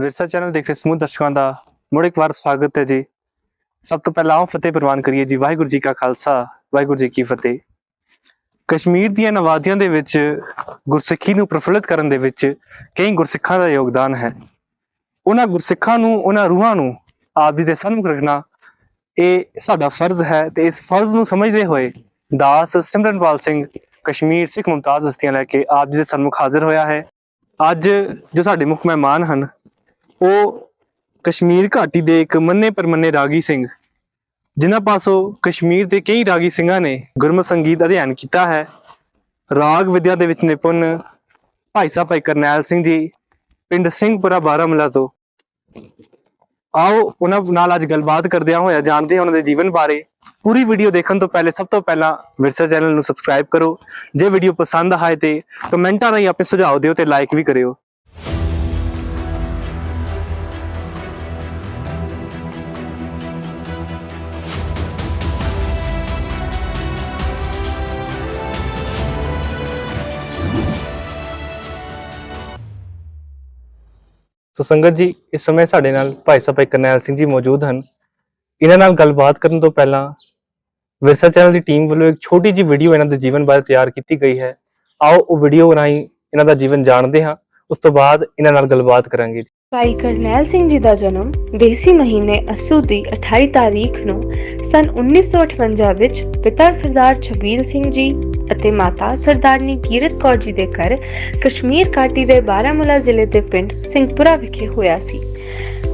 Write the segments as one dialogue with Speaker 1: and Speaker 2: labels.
Speaker 1: ਵਿਰਸਾ ਚੈਨਲ ਦੇਖ ਰਹੇ ਸਮੂਹ ਦਰਸ਼ਕਾਂ ਦਾ ਮੁੜ ਇੱਕ ਵਾਰ ਸਵਾਗਤ ਹੈ ਜੀ। ਸਭ ਤੋਂ ਪਹਿਲਾਂ ਆਓ ਫਤਿਹ ਪ੍ਰਵਾਨ ਕਰੀਏ ਜੀ। ਵਾਹਿਗੁਰੂ ਜੀ ਕਾ ਖਾਲਸਾ, ਵਾਹਿਗੁਰੂ ਜੀ ਕੀ ਫਤਿਹ। ਕਸ਼ਮੀਰ ਦੀਆਂ ਨਵਾਦੀਆਂ ਦੇ ਵਿੱਚ, ਗੁਰਸਿੱਖੀ ਨੂੰ ਪ੍ਰਫੁੱਲਿਤ ਕਰਨ ਦੇ ਵਿੱਚ ਕਈ ਗੁਰਸਿੱਖਾਂ ਦਾ ਯੋਗਦਾਨ ਹੈ। ਉਹਨਾਂ ਗੁਰਸਿੱਖਾਂ ਨੂੰ, ਉਹਨਾਂ ਰੂਹਾਂ ਨੂੰ ਆਪ ਜੀ ਦੇ ਸਨਮੁਖ ਰੱਖਣਾ ਇਹ ਸਾਡਾ ਫਰਜ਼ ਹੈ ਤੇ ਇਸ ਫਰਜ਼ ਨੂੰ ਸਮਝਦੇ ਹੋਏ ਦਾਸ ਸਿਮਰਨਪਾਲ ਸਿੰਘ ਕਸ਼ਮੀਰ ਸਿੱਖ ਮੁਮਤਾਜ਼ ਹਸਤੀਆਂ ਲੈ ਕੇ ਆਪ ਜੀ ਦੇ ਸਨਮੁਖ ਹਾਜ਼ਰ ਹੋਇਆ ਹੈ। ਅੱਜ ਜੋ ਸਾਡੇ ਮੁੱਖ ਮਹਿਮਾਨ ਹਨ ਉਹ ਕਸ਼ਮੀਰ ਘਾਟੀ ਦੇ ਇੱਕ ਮੰਨੇ ਪਰਮੰਨੇ ਰਾਗੀ ਸਿੰਘ, ਜਿਨ੍ਹਾਂ ਪਾਸੋਂ ਕਸ਼ਮੀਰ ਦੇ ਕਈ ਰਾਗੀ ਸਿੰਘਾਂ ਨੇ ਗੁਰਮਤ ਸੰਗੀਤ ਅਧਿਐਨ ਕੀਤਾ ਹੈ। ਰਾਗ ਵਿਦਿਆ ਦੇ ਵਿੱਚ ਨਿਪੁੰਨ ਭਾਈ ਸਾਹਿਬ ਭਾਈ ਕਰਨੈਲ ਸਿੰਘ ਜੀ, ਪਿੰਡ ਸਿੰਘਪੁਰਾ ਬਾਰਾਮੂਲਾ ਤੋਂ। ਆਓ ਉਹਨਾਂ ਨਾਲ ਅੱਜ ਗੱਲਬਾਤ ਕਰਦਿਆਂ ਹੋਇਆ ਜਾਣਦੇ ਹਾਂ ਉਹਨਾਂ ਦੇ ਜੀਵਨ ਬਾਰੇ। ਪੂਰੀ ਵੀਡੀਓ ਦੇਖਣ ਤੋਂ ਪਹਿਲੇ, ਸਭ ਤੋਂ ਪਹਿਲਾਂ ਵਿਰਸਾ ਚੈਨਲ ਨੂੰ ਸਬਸਕ੍ਰਾਈਬ ਕਰੋ। ਜੇ ਵੀਡੀਓ ਪਸੰਦ ਆਏ ਤੇ ਕਮੈਂਟਾਂ ਰਾਹੀਂ ਆਪਣੇ ਸੁਝਾਅ ਦਿਓ ਤੇ ਲਾਈਕ ਵੀ ਕਰਿਓ। ਸੋ ਸੰਗਤ ਜੀ, ਇਸ ਸਮੇਂ ਸਾਡੇ ਨਾਲ ਭਾਈ ਸਾਹਿਬ ਕਰਨੈਲ ਸਿੰਘ ਜੀ ਮੌਜੂਦ ਹਨ। ਇਹਨਾਂ ਨਾਲ ਗੱਲਬਾਤ ਕਰਨ ਤੋਂ ਪਹਿਲਾਂ ਵਿਰਸਾ ਚੈਨਲ ਦੀ ਟੀਮ ਵੱਲੋਂ ਇੱਕ ਛੋਟੀ ਜਿਹੀ ਵੀਡੀਓ ਇਹਨਾਂ ਦੇ ਜੀਵਨ ਬਾਰੇ ਤਿਆਰ ਕੀਤੀ ਗਈ ਹੈ। ਆਓ ਉਹ ਵੀਡੀਓ ਰਾਹੀਂ ਇਹਨਾਂ ਦਾ ਜੀਵਨ ਜਾਣਦੇ ਹਾਂ। ਉਸ ਤੋਂ ਬਾਅਦ ਇਹਨਾਂ ਨਾਲ ਗੱਲਬਾਤ ਕਰਾਂਗੇ।
Speaker 2: ਭਾਈ ਕਰਨੈਲ ਸਿੰਘ ਜੀ ਦਾ ਜਨਮ ਦੇਸੀ ਮਹੀਨੇ ਅਸੂ ਦੀ 28 ਤਾਰੀਖ ਨੂੰ ਸਨ 1958 ਵਿੱਚ ਪਿਤਾ ਸਰਦਾਰ ਛਬੀਲ ਸਿੰਘ ਜੀ ਅਤੇ ਮਾਤਾ ਸਰਦਾਰਨੀ ਕੀਰਤ ਕੌਰ ਜੀ ਦੇ ਘਰ ਕਸ਼ਮੀਰ ਘਾਟੀ ਦੇ ਬਾਰਾਮੂਲਾ ਜ਼ਿਲ੍ਹੇ ਦੇ ਪਿੰਡ ਸਿੰਘਪੁਰਾ ਵਿਖੇ ਹੋਇਆ ਸੀ।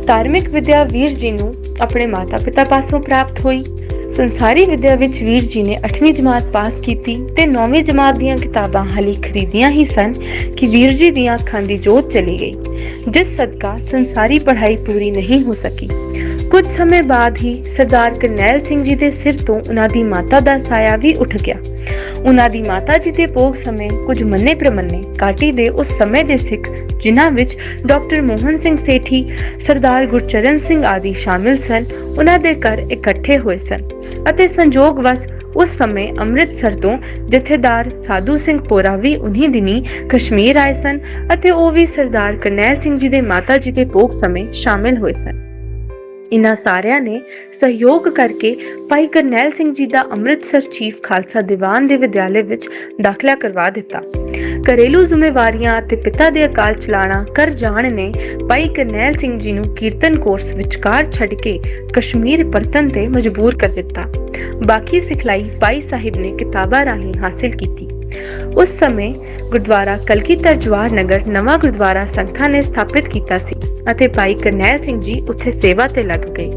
Speaker 2: ਧਾਰਮਿਕ ਵਿਦਿਆ ਵੀਰ ਜੀ ਨੂੰ ਆਪਣੇ ਮਾਤਾ-ਪਿਤਾ ਪਾਸੋਂ ਪ੍ਰਾਪਤ ਹੋਈ। ਸੰਸਾਰੀ ਵਿਦਿਆ ਵਿੱਚ ਵੀਰ ਜੀ ਨੇ 8ਵੀਂ ਜਮਾਤ ਪਾਸ ਕੀਤੀ ਤੇ 9ਵੀਂ ਜਮਾਤ ਦੀਆਂ ਕਿਤਾਬਾਂ ਹਾਲੀ ਖਰੀਦੀਆਂ ਹੀ ਸਨ ਕਿ ਵੀਰ ਜੀ ਦੀਆਂ ਅੱਖਾਂ ਦੀ ਜੋਤ ਚਲੀ ਗਈ, ਜਿਸ ਸਦਕਾ ਸੰਸਾਰੀ ਪੜ੍ਹਾਈ ਪੂਰੀ ਨਹੀਂ ਹੋ ਸਕੀ। ਕੁਝ ਸਮੇਂ ਬਾਅਦ ਹੀ ਸਰਦਾਰ ਕਰਨੈਲ ਸਿੰਘ ਜੀ ਦੇ ਸਿਰ ਤੋਂ ਉਹਨਾਂ ਦੀ ਮਾਤਾ ਦਾ ਸਾਇਆ ਵੀ ਉੱਠ ਗਿਆ। ਉਹਨਾਂ ਦੀ ਮਾਤਾ ਜੀ ਦੇ ਭੋਗ ਸਮੇਂ ਕੁਝ ਮੰਨੇ ਪ੍ਰਮੰਨੇ ਕਾਟੀ ਦੇ ਉਸ ਸਮੇਂ ਦੇ ਸਿੱਖ, ਜਿਨ੍ਹਾਂ ਵਿੱਚ ਡਾਕਟਰ ਮੋਹਨ ਸਿੰਘ ਸੇਠੀ, ਸਰਦਾਰ ਗੁਰਚਰਨ ਸਿੰਘ ਆਦਿ ਸ਼ਾਮਿਲ ਸਨ, ਉਹਨਾਂ ਦੇ ਘਰ ਇਕੱਠੇ ਹੋਏ ਸਨ। ਅਤੇ ਸੰਜੋਗ ਉਸ ਸਮੇਂ ਅੰਮ੍ਰਿਤਸਰ ਤੋਂ ਜਥੇਦਾਰ ਸਾਧੂ ਸਿੰਘ ਪੋਰਾ ਵੀ ਉन्हीं ਦਿਨੀ ਕਸ਼ਮੀਰ ਆਏ ਸਨ ਅਤੇ ਉਹ ਵੀ ਸਰਦਾਰ ਕਰਨੈਲ ਸਿੰਘ ਜੀ ਦੇ ਮਾਤਾ ਜੀ ਦੇ ਭੋਗ ਸਮੇਂ ਸ਼ਾਮਿਲ ਹੋਏ ਸਨ। ਇਨ੍ਹਾਂ ਸਾਰਿਆਂ ਨੇ ਸਹਿਯੋਗ ਕਰਕੇ ਭਾਈ ਕਰਨੈਲ ਸਿੰਘ ਜੀ ਦਾ ਅੰਮ੍ਰਿਤਸਰ ਚੀਫ ਖਾਲਸਾ ਦੀਵਾਨ ਦੇ ਵਿਦਿਆਲੇ ਵਿੱਚ ਦਾਖਲਾ ਕਰਵਾ ਦਿੱਤਾ। ਘਰੇਲੂ ਜ਼ਿੰਮੇਵਾਰੀਆਂ ਅਤੇ ਪਿਤਾ ਦੇ ਅਕਾਲ ਚਲਾਣਾ ਕਰ ਜਾਣ ਨੇ ਭਾਈ ਕਰਨੈਲ ਸਿੰਘ ਜੀ ਨੂੰ ਕੀਰਤਨ ਕੋਰਸ ਵਿਚਕਾਰ ਛੱਡ ਕੇ ਕਸ਼ਮੀਰ ਪਰਤਨ ਤੇ ਮਜਬੂਰ ਕਰ ਦਿੱਤਾ। ਬਾਕੀ ਸਿਖਲਾਈ ਭਾਈ ਸਾਹਿਬ ਨੇ ਕਿਤਾਬਾਂ ਰਾਹੀਂ ਹਾਸਿਲ ਕੀਤੀ। ਉਸ ਸਮੇਂ ਗੁਰਦੁਆਰਾ ਕਲਗੀਧਰ ਜਵਾਹਰ ਨਗਰ ਨਵਾਂ ਗੁਰਦੁਆਰਾ ਸੰਗਤਾਂ ਨੇ ਸਥਾਪਿਤ ਕੀਤਾ ਸੀ ਅਤੇ ਭਾਈ ਕਰਨੈਲ ਸਿੰਘ ਜੀ ਉੱਥੇ ਸੇਵਾ ਤੇ ਲੱਗ ਗਏ।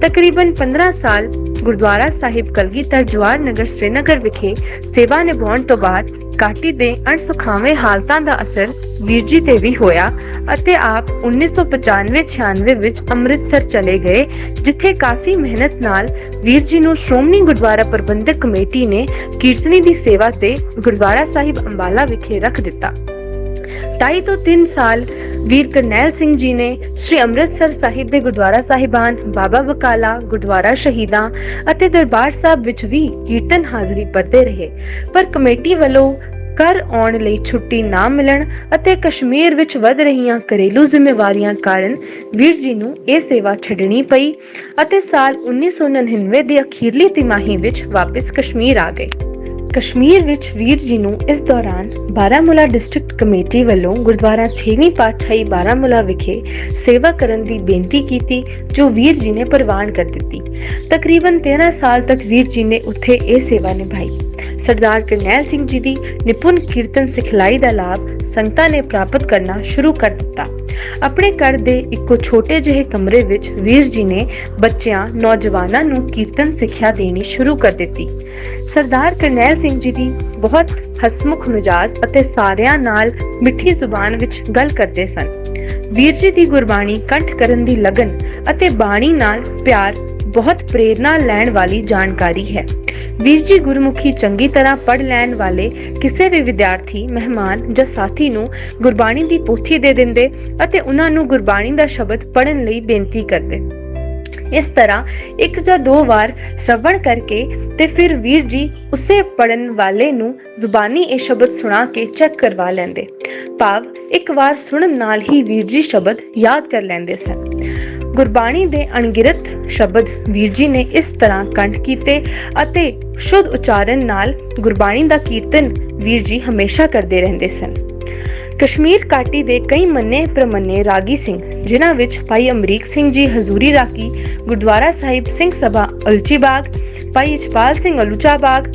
Speaker 2: ਤਕਰੀਬਨ 15 ਸਾਲ ਗੁਰਦੁਆਰਾ ਸਾਹਿਬ ਕਲਗੀਧਰ ਜਵਾਹਰ ਨਗਰ ਸ੍ਰੀਨਗਰ ਵਿਖੇ ਸੇਵਾ ਨਿਭਾਉਣ ਤੋਂ ਬਾਅਦ ਘਾਟੀ ਦੇ ਅਣਸੁਖਾਵੇਂ ਹਾਲਤਾਂ ਦਾ ਅਸਰ ਵੀਰ ਜੀ ਤੇ ਵੀ ਹੋਇਆ ਅਤੇ ਆਪ 1995-96 ਵਿੱਚ ਅੰਮ੍ਰਿਤਸਰ ਚਲੇ ਗਏ, ਜਿੱਥੇ ਕਾਫੀ ਮਿਹਨਤ ਨਾਲ ਵੀਰ ਨੂੰ ਸ਼੍ਰੋਮਣੀ ਗੁਰਦੁਆਰਾ ਪ੍ਰਬੰਧਕ ਕਮੇਟੀ ਨੇ ਕੀਰਤਨੀ ਦੀ ਸੇਵਾ ਤੇ ਗੁਰਦੁਆਰਾ ਸਾਹਿਬ ਅੰਬਾਲਾ ਵਿਖੇ ਰੱਖ ਦਿੱਤਾ। ਢਾਈ ਤੋਂ 3 ਸਾਲ ਵੀਰ ਕਰਨੈਲ ਸਿੰਘ ਜੀ ਨੇ ਸ੍ਰੀ ਅੰਮ੍ਰਿਤਸਰ ਸਾਹਿਬ ਦੇ ਗੁਰਦੁਆਰਾ ਸਾਹਿਬਾਨ, ਬਾਬਾ ਬਕਾਲਾ ਗੁਰਦੁਆਰਾ ਸ਼ਹੀਦਾਂ ਅਤੇ ਦਰਬਾਰ ਸਾਹਿਬ ਵਿੱਚ ਵੀ ਕੀਰਤਨ ਹਾਜ਼ਰੀ ਭਰਦੇ ਰਹੇ। ਪਰ ਕਮੇਟੀ ਵੱਲੋਂ ਘਰ ਆਉਣ ਲਈ ਛੁੱਟੀ ਨਾ ਮਿਲਣ ਅਤੇ ਕਸ਼ਮੀਰ ਵਿੱਚ ਵੱਧ ਰਹੀਆਂ ਘਰੇਲੂ ਜ਼ਿੰਮੇਵਾਰੀਆਂ ਕਾਰਨ ਵੀਰ ਜੀ ਨੂੰ ਇਹ ਸੇਵਾ ਛੱਡਣੀ ਪਈ ਅਤੇ ਸਾਲ 1999 ਦੀ ਅਖੀਰਲੀ ਤਿਮਾਹੀ ਵਿੱਚ ਵਾਪਸ ਕਸ਼ਮੀਰ ਆ ਗਏ। ਕਸ਼ਮੀਰ ਵਿੱਚ ਵੀਰ ਜੀ ਨੂੰ ਇਸ ਦੌਰਾਨ ਬਾਰਾਮੂਲਾ ਡਿਸਟ੍ਰਿਕਟ ਕਮੇਟੀ ਵੱਲੋਂ ਗੁਰਦੁਆਰਾ 6ਵੀਂ ਪਾਤਸ਼ਾਹੀ ਬਾਰਾਮੂਲਾ ਵਿਖੇ ਸੇਵਾ ਕਰਨ ਦੀ ਬੇਨਤੀ ਕੀਤੀ, ਜੋ ਵੀਰ ਜੀ ਨੇ ਪ੍ਰਵਾਨ ਕਰ ਦਿੱਤੀ। ਤਕਰੀਬਨ 13 ਸਾਲ ਤੱਕ ਵੀਰ ਜੀ ਨੇ ਉੱਥੇ ਇਹ ਸੇਵਾ ਨਿਭਾਈ। ਸਰਦਾਰ ਕਰਨੈਲ ਸਿੰਘ ਜੀ ਦੀ ਨਿਪੁੰਨ ਕੀਰਤਨ ਸਿਖਲਾਈ ਦਾ ਲਾਭ ਸੰਗਤਾਂ ਨੇ ਪ੍ਰਾਪਤ ਕਰਨਾ ਸ਼ੁਰੂ ਕਰ ਦਿੱਤਾ। ਆਪਣੇ ਘਰ ਦੇ ਇੱਕੋ ਛੋਟੇ ਜਿਹੇ ਕਮਰੇ ਵਿੱਚ ਵੀਰ ਜੀ ਨੇ ਬੱਚਿਆਂ, ਨੌਜਵਾਨਾਂ ਨੂੰ ਕੀਰਤਨ ਸਿੱਖਿਆ ਦੇਣੀ ਸ਼ੁਰੂ ਕਰ ਦਿੱਤੀ। ਸਰਦਾਰ ਕਰਨੈਲ ਸਿੰਘ ਜੀ ਦੀ ਬਹੁਤ ਹਸਮੁਖ ਮਿਜਾਜ਼ ਅਤੇ ਸਾਰਿਆਂ ਨਾਲ ਮਿੱਠੀ ਜ਼ੁਬਾਨ ਵਿੱਚ ਗੱਲ ਕਰਦੇ ਸਨ। ਵੀਰ ਜੀ ਦੀ ਗੁਰਬਾਣੀ ਕੰਠ ਕਰਨ ਦੀ ਲਗਨ ਅਤੇ ਬਾਣੀ ਨਾਲ ਪਿਆਰ ਬਹੁਤ ਪ੍ਰੇਰਣਾ ਲੈਣ ਵਾਲੀ ਜਾਣਕਾਰੀ ਹੈ। ਵੀਰ ਜੀ ਗੁਰਮੁਖੀ ਚੰਗੀ ਤਰ੍ਹਾਂ ਪੜ੍ਹ ਲੈਣ ਵਾਲੇ ਕਿਸੇ ਵੀ ਵਿਦਿਆਰਥੀ, ਮਹਿਮਾਨ ਜਾਂ ਸਾਥੀ ਨੂੰ ਗੁਰਬਾਣੀ ਦੀ ਪੋਥੀ ਦੇ ਦਿੰਦੇ ਅਤੇ ਉਹਨਾਂ ਨੂੰ ਗੁਰਬਾਣੀ ਦਾ ਸ਼ਬਦ ਪੜ੍ਹਨ ਲਈ ਬੇਨਤੀ ਕਰਦੇ। ਇਸ ਤਰ੍ਹਾਂ ਇੱਕ ਜਾਂ ਦੋ ਵਾਰ ਸ਼ਰਵਣ ਕਰਕੇ ਤੇ ਫਿਰ ਵੀਰ ਜੀ ਉਸੇ ਪੜਨ ਵਾਲੇ ਨੂੰ ਜ਼ੁਬਾਨੀ ਇਹ ਸ਼ਬਦ ਸੁਣਾ ਕੇ ਚੈੱਕ ਕਰਵਾ ਲੈਂਦੇ। ਭਾਵ ਇੱਕ ਵਾਰ ਸੁਣਨ ਨਾਲ ਹੀ ਵੀਰ ਜੀ ਸ਼ਬਦ ਯਾਦ ਕਰ ਲੈਂਦੇ ਸਨ। ਗੁਰਬਾਣੀ ਦੇ ਅਣਗਿਣਤ ਸ਼ਬਦ ਵੀਰ ਜੀ ਨੇ ਇਸ ਤਰ੍ਹਾਂ ਕੰਠ ਕੀਤੇ ਅਤੇ ਸ਼ੁੱਧ ਉਚਾਰਨ ਨਾਲ ਗੁਰਬਾਣੀ ਦਾ ਕੀਰਤਨ ਵੀਰ ਜੀ ਹਮੇਸ਼ਾ ਕਰਦੇ ਰਹਿੰਦੇ ਸਨ। ਕਸ਼ਮੀਰ ਕਾਟੀ ਦੇ ਕਈ ਮੰਨੇ ਪ੍ਰਮੰਨੇ ਰਾਗੀ ਸਿੰਘ ਜਿਨ੍ਹਾਂ ਵਿੱਚ ਭਾਈ ਅਮਰੀਕ ਸਿੰਘ ਜੀ ਹਜ਼ੂਰੀ ਰਾਗੀ ਗੁਰਦੁਆਰਾ ਸਾਹਿਬ ਸਿੰਘ ਸਭਾ ਅਲਚੀ ਬਾਗ ਭਾਈ ਇਸ਼ਪਾਲ ਸਿੰਘ ਅਲੂਚਾ ਬਾਗ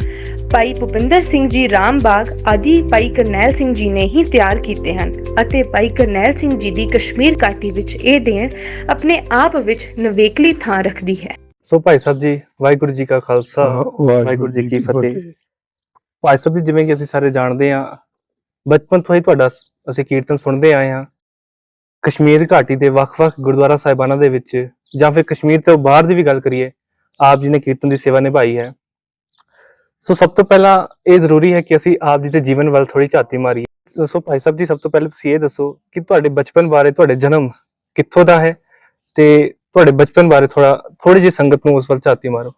Speaker 2: ਭਾਈ ਭੁਪਿੰਦਰ ਸਿੰਘ ਜੀ ਰਾਮ ਬਾਗ ਆਦਿ ਭਾਈ ਕਰਨੈਲ ਸਿੰਘ ਜੀ ਨੇ ਹੀ ਤਿਆਰ ਕੀਤੇ ਹਨ ਅਤੇ ਭਾਈ ਕਰਨੈਲ ਸਿੰਘ ਜੀ ਦੀ ਕਸ਼ਮੀਰ ਕਾਟੀ ਵਿੱਚ ਇਹ ਦੇਣ ਆਪਣੇ ਆਪ ਵਿੱਚ ਨਵੇਕਲੀ ਥਾਂ ਰੱਖਦੀ ਹੈ।
Speaker 1: ਸੋ ਭਾਈ ਸਾਹਿਬ ਜੀ ਵਾਹਿਗੁਰੂ ਜੀ ਕਾ ਖਾਲਸਾ ਵਾਹਿਗੁਰੂ ਜੀ ਕੀ ਫਤਿਹ। ਭਾਈ ਸਾਹਿਬ ਜੀ ਜਿਵੇਂ ਕਿ ਅਸੀਂ ਸਾਰੇ ਜਾਣਦੇ ਹਾਂ ਬਚਪਨ ਤੋਂ ਹੀ ਤੁਹਾਡਾ ਅਸੀਂ ਕੀਰਤਨ ਸੁਣਦੇ ਆਏ ਹਾਂ। ਕਸ਼ਮੀਰ ਘਾਟੀ ਦੇ ਵੱਖ-ਵੱਖ ਗੁਰਦੁਆਰਾ ਸਾਹਿਬਾਨਾਂ ਦੇ ਵਿੱਚ ਜਾਂ ਫਿਰ ਕਸ਼ਮੀਰ ਤੋਂ ਬਾਹਰ ਦੀ ਵੀ ਗੱਲ ਕਰੀਏ, ਆਪ ਜੀ ਨੇ ਕੀਰਤਨ ਦੀ ਸੇਵਾ ਨਿਭਾਈ ਹੈ। ਸੋ ਸਭ ਤੋਂ ਪਹਿਲਾਂ ਇਹ ਜ਼ਰੂਰੀ ਹੈ ਕਿ ਅਸੀਂ ਆਪ ਜੀ ਦੇ ਜੀਵਨ ਵੱਲ ਥੋੜੀ ਝਾਤੀ ਮਾਰੀਏ। ਸੋ- ਭਾਈ ਸਾਹਿਬ ਜੀ, ਸਭ ਤੋਂ ਪਹਿਲਾਂ ਤੁਸੀਂ ਇਹ ਦੱਸੋ ਕਿ ਤੁਹਾਡੇ ਬਚਪਨ ਬਾਰੇ ਤੁਹਾਡੇ ਜਨਮ ਕਿੱਥੋਂ ਦਾ ਹੈ ਤੇ ਤੁਹਾਡੇ ਬਚਪਨ ਬਾਰੇ ਥੋੜਾ ਥੋੜੀ ਜਿਹੀ ਸੰਗਤ ਨੂੰ ਉਸ ਵੱਲ ਝਾਤੀ ਮਾਰੋ।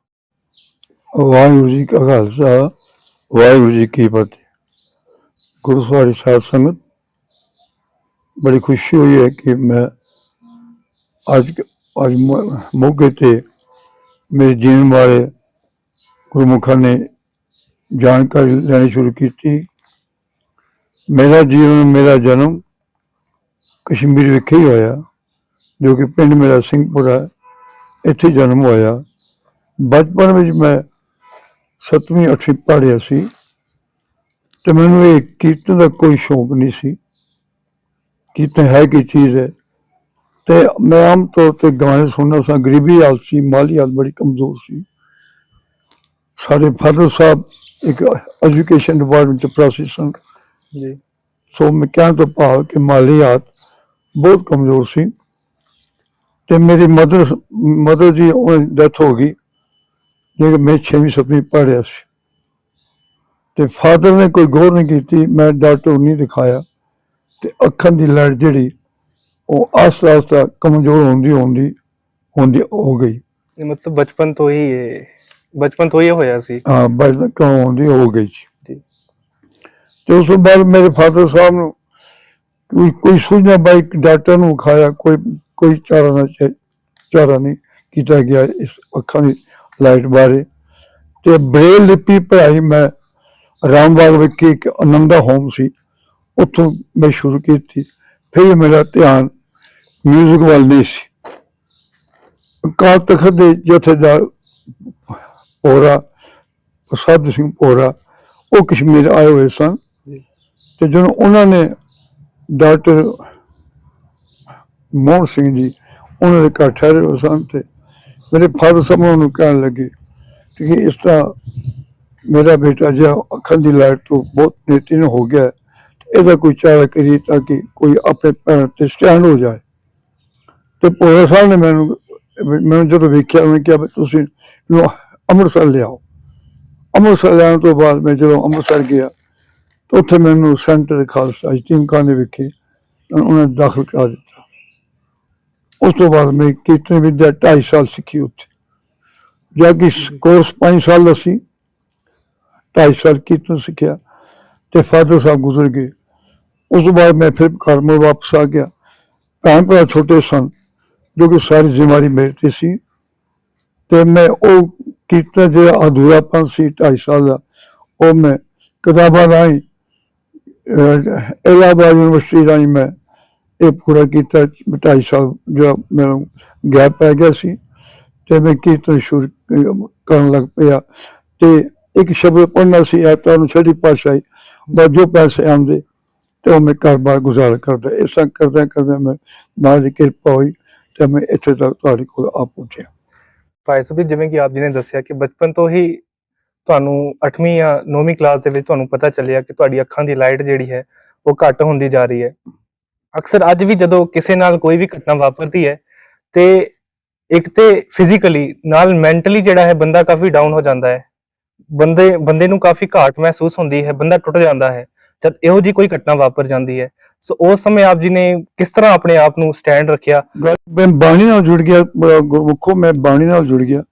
Speaker 3: ਵਾਹਿਗੁਰੂ ਜੀ ਕਾ ਖਾਲਸਾ, ਵਾਹਿਗੁਰੂ ਜੀ ਕੀ ਫਤਿਹ। ਗੁਰੂ ਸਵਾਰੀ ਸਾਧ ਸੰਗਤ ਬੜੀ ਖੁਸ਼ੀ ਹੋਈ ਹੈ ਕਿ ਮੈਂ ਅੱਜ ਅੱਜ ਮੌ- ਮੌਕੇ ਤੇ ਮੇਰੇ ਜੀਵਨ ਬਾਰੇ ਗੁਰਮੁਖਾਂ ਨੇ ਜਾਣਕਾਰੀ ਲੈਣੀ ਸ਼ੁਰੂ ਕੀਤੀ। ਮੇਰਾ ਜੀਵਨ, ਮੇਰਾ ਜਨਮ ਕਸ਼ਮੀਰ ਵਿਖੇ ਹੀ ਹੋਇਆ, ਜੋ ਕਿ ਪਿੰਡ ਮੇਰਾ ਸਿੰਘਪੁਰ ਹੈ। ਇੱਥੇ ਜਨਮ ਹੋਇਆ। ਬਚਪਨ ਵਿੱਚ ਮੈਂ ਸੱਤਵੀਂ ਅੱਠਵੀਂ ਪੜ੍ਹਿਆ ਸੀ ਤੇ ਮੈਨੂੰ ਇਹ ਕੀਰਤਨ ਦਾ ਕੋਈ ਸ਼ੌਂਕ ਨਹੀਂ ਸੀ। ਕੀਰਤਨ ਹੈ ਕੀ ਚੀਜ਼ ਹੈ ਤੇ ਮੈਂ ਆਮ ਤੌਰ ਤੇ ਗਾਣੇ ਸੁਣਨਾ ਸਾਂ ਗਰੀਬੀ ਹਾਲਤ ਸੀ ਮਾਲੀ ਹਾਲਤ ਬੜੀ ਕਮਜ਼ੋਰ ਸੀ ਸਾਡੇ ਫਾਦਰ ਸਾਹਿਬ ਇੱਕ ਐਜੂਕੇਸ਼ਨ ਡਿਪਾਰਟਮੈਂਟ ਚ ਪ੍ਰੋਫੈਸਰ ਸਨ
Speaker 1: ਜੀ
Speaker 3: ਸੋ ਮੈਂ ਕਹਿਣ ਤੋਂ ਭਾਵ ਕਿ ਮਾਲੀ ਹਾਲਤ ਬਹੁਤ ਕਮਜ਼ੋਰ ਸੀ ਤੇ ਮੇਰੀ ਮਦਰ ਮਦਰ ਜੀ ਉਹ ਡੈਥ ਹੋ ਗਈ ਜੇ ਮੈਂ 6ਵੀਂ 7ਵੀਂ ਪੜ੍ਹਿਆ ਸੀ ਤੇ ਫਾਦਰ ਨੇ ਕੋਈ ਗੌਰ ਨਹੀਂ ਕੀਤੀ ਮੈਂ ਡਾਕਟਰ ਨੂੰ ਨਹੀਂ ਦਿਖਾਇਆ ਤੇ ਅੱਖਾਂ ਦੀ ਲੜ ਜਿਹੜੀ ਉਹ ਆਸਤਾ ਆਸਤਾ ਕਮਜ਼ੋਰ ਹੁੰਦੀ ਹੁੰਦੀ ਹੁੰਦੀ ਹੋ ਗਈ।
Speaker 1: ਇਹ ਮਤਲਬ ਬਚਪਨ ਤੋਂ ਹੀ ਇਹ ਬਚਪਨ ਤੋਂ ਹੀ ਇਹ ਹੋਇਆ ਸੀ।
Speaker 3: ਹਾਂ ਬਸ ਕਿਉਂ ਹੁੰਦੀ ਹੋ ਗਈ
Speaker 1: ਜੀ।
Speaker 3: ਤੇ ਉਸ ਤੋਂ ਬਾਅਦ ਮੇਰੇ ਫਾਦਰ ਸਾਹਿਬ ਨੂੰ ਕੋਈ ਕੋਈ ਸੁਝਿਆ ਬਾਈ ਡਾਕਟਰ ਨੂੰ ਖਾਇਆ ਕੋਈ ਕੋਈ ਚਾਰਾ ਨਾ ਚਾਰਾ ਨਹੀਂ ਕੀਤਾ ਗਿਆ ਇਸ ਅੱਖਾਂ ਦੀ ਲਾਈਟ ਬਾਰੇ। ਤੇ ਬ੍ਰੇਲ ਲਿਪੀ ਪੜ੍ਹਾਈ ਮੈਂ ਰਾਮਬਾਗ ਵਿਖੇ ਇੱਕ ਆਨੰਦਾ ਹੋਮ ਸੀ। ਉੱਥੋਂ ਮੈਂ ਸ਼ੁਰੂ ਕੀਤੀ। ਫਿਰ ਮੇਰਾ ਧਿਆਨ 뮤직 ਵੱਲ ਨਹੀਂ ਸੀ। ਅਕਾਲ ਤਖਤ ਦੇ ਜਥੇਦਾਰ ਪੋਰਾ ਪ੍ਰਸਾਦ ਸਿੰਘ ਪੋਰਾ ਉਹ ਕਸ਼ਮੀਰ ਆਏ ਹੋਏ ਸਨ। ਤੇ ਜਦੋਂ ਉਹਨਾਂ ਨੇ ਡਾਕਟਰ ਮੋਹਨ ਸਿੰਘ ਜੀ ਉਹਨਾਂ ਦੇ ਘਰ ਠਹਿਰੇ ਹੋਏ ਸਨ ਤੇ ਮੇਰੇ ਫਾਦਰ ਸਾਹਿਬ ਉਹਨਾਂ ਨੂੰ ਕਹਿਣ ਲੱਗੇ ਕਿ ਇਸ ਤਰ੍ਹਾਂ ਮੇਰਾ ਬੇਟਾ ਜਿਹਾ ਅੱਖਾਂ ਦੀ ਲਾਈਟ ਤੋਂ ਬਹੁਤ ਨੇਤੀਨ ਹੋ ਗਿਆ ਇਹਦਾ ਕੋਈ ਚਾਰਾ ਕਰੀ ਤਾਂ ਕਿ ਕੋਈ ਆਪਣੇ ਪੈਰਾਂ ਤੇ ਸਟੈਂਡ ਹੋ ਜਾਏ। ਤੇ ਭੋਲਾ ਸਾਹਿਬ ਨੇ ਮੈਨੂੰ ਮੈਨੂੰ ਜਦੋਂ ਵੇਖਿਆ, ਉਹਨੇ ਕਿਹਾ ਵੀ ਤੁਸੀਂ ਅੰਮ੍ਰਿਤਸਰ ਲਿਆਓ। ਅੰਮ੍ਰਿਤਸਰ ਲਿਆਉਣ ਤੋਂ ਬਾਅਦ ਮੈਂ ਜਦੋਂ ਅੰਮ੍ਰਿਤਸਰ ਗਿਆ, ਤਾਂ ਉੱਥੇ ਮੈਨੂੰ ਸੈਂਟਰ ਖਾਲਸਾ ਯਤੀਮਖਾਨੇ ਵਿਖੇ ਉਹਨਾਂ ਨੇ ਦਾਖਲ ਕਰਾ ਦਿੱਤਾ। ਉਸ ਤੋਂ ਬਾਅਦ ਮੈਂ ਕੀਰਤਨ ਵਿਦਿਆ 2.5 ਸਾਲ ਸਿੱਖੀ ਉੱਥੇ। ਜਾ ਕਿ ਕੋਰਸ 5 ਸਾਲ ਦਾ ਸੀ। 2.5 ਸਾਲ ਕੀਰਤਨ ਸਿੱਖਿਆ। ਤੇ ਫਾਦਰ ਸਾਹਿਬ ਗੁਜ਼ਰ ਗਏ। ਉਸ ਤੋਂ ਬਾਅਦ ਮੈਂ ਫਿਰ ਘਰ ਮੁੜ ਵਾਪਸ ਆ ਗਿਆ। ਭੈਣ ਭਰਾ ਛੋਟੇ ਸਨ, ਜੋ ਕਿ ਸਾਰੀ ਜ਼ਿੰਮੇਵਾਰੀ ਮੇਰੇ ਤੇ ਸੀ। ਤੇ ਮੈਂ ਉਹ ਕੀਰਤਨ ਜਿਹੜਾ ਅਧੂਰਾਪਨ ਸੀ 2.5 ਸਾਲ ਦਾ। ਉਹ ਮੈਂ ਕਿਤਾਬਾਂ ਰਾਹੀਂ ਇਲਾਹਾਬਾਦ ਯੂਨੀਵਰਸਿਟੀ ਰਾਹੀਂ ਮੈਂ ਇਹ ਪੂਰਾ ਕੀਤਾ। 2.5 ਸਾਲ ਜੋ ਮੈਨੂੰ ਗੈਪ ਪੈ ਗਿਆ ਸੀ ਤੇ ਮੈਂ ਕੀਰਤਨ ਸ਼ੁਰੂ ਕਰਨ ਲੱਗ ਪਿਆ। ਤੇ ਇੱਕ ਸ਼ਬਦ ਪੜ੍ਹਨਾ ਸੀ ਆ ਨੂੰ ਛੜੀ ਪਾਸ਼ਾਈ ਦਾ ਜੋ ਪੈਸੇ ਆਉਂਦੇ ਤੇ ਉਹ ਮੈਂ ਘਰ-ਬਾਰ ਗੁਜ਼ਾਰਾ ਕਰਦਾ। ਇਸ ਤਰ੍ਹਾਂ ਕਰਦਾ ਕਰਦਾ ਮੈਂ ਮਾਂ ਦੀ ਕਿਰਪਾ ਹੋਈ ਤੇ ਮੈਂ ਇੱਥੇ ਤੱਕ ਤੁਹਾਡੇ ਕੋਲ ਆ ਪਹੁੰਚਿਆ।
Speaker 1: ਭਾਈ ਸਾਹਿਬ ਜਿਵੇਂ ਕਿ ਆਪ ਜੀ ਨੇ ਦੱਸਿਆ ਕਿ ਬਚਪਨ ਤੋਂ ਹੀ ਤੁਹਾਨੂੰ 8ਵੀਂ ਜਾਂ 9ਵੀਂ ਕਲਾਸ ਦੇ ਵਿੱਚ ਤੁਹਾਨੂੰ ਪਤਾ ਚੱਲਿਆ ਕਿ ਤੁਹਾਡੀ ਅੱਖਾਂ ਦੀ ਲਾਈਟ ਜਿਹੜੀ ਹੈ ਉਹ ਘੱਟ ਹੁੰਦੀ ਜਾ ਰਹੀ ਹੈ। ਅਕਸਰ ਅੱਜ ਵੀ ਜਦੋਂ ਕਿਸੇ ਨਾਲ ਕੋਈ ਵੀ ਘਟਨਾ ਵਾਪਰਦੀ ਹੈ ਤੇ ਇੱਕ ਤੇ ਫਿਜ਼ੀਕਲੀ ਨਾਲ ਮੈਂਟਲੀ ਜਿਹੜਾ ਹੈ ਬੰਦਾ ਕਾਫੀ ਡਾਊਨ ਹੋ ਜਾਂਦਾ ਹੈ। ਬੰਦੇ ਬੰਦੇ ਨੂੰ ਕਾਫੀ ਘਾਟ ਮਹਿਸੂਸ ਹੁੰਦੀ ਹੈ, ਬੰਦਾ ਟੁੱਟ ਜਾਂਦਾ ਹੈ, ਜਦ ਇਹੋ ਜੀ ਕੋਈ ਘਟਨਾ ਵਾਪਰ ਜਾਂਦੀ ਹੈ। ਸੋ ਉਸ ਸਮੇਂ ਆਪ ਜੀ ਨੇ ਕਿਸ ਤਰ੍ਹਾਂ ਆਪਣੇ ਆਪ ਨੂੰ ਸਟੈਂਡ ਰੱਖਿਆ?
Speaker 3: ਮੈਂ ਬਾਣੀ ਨਾਲ ਜੁੜ ਗਿਆ ਗੁਰਮੁਖੋ ਮੈਂ ਬਾਣੀ ਨਾਲ ਜੁੜ ਗਿਆ।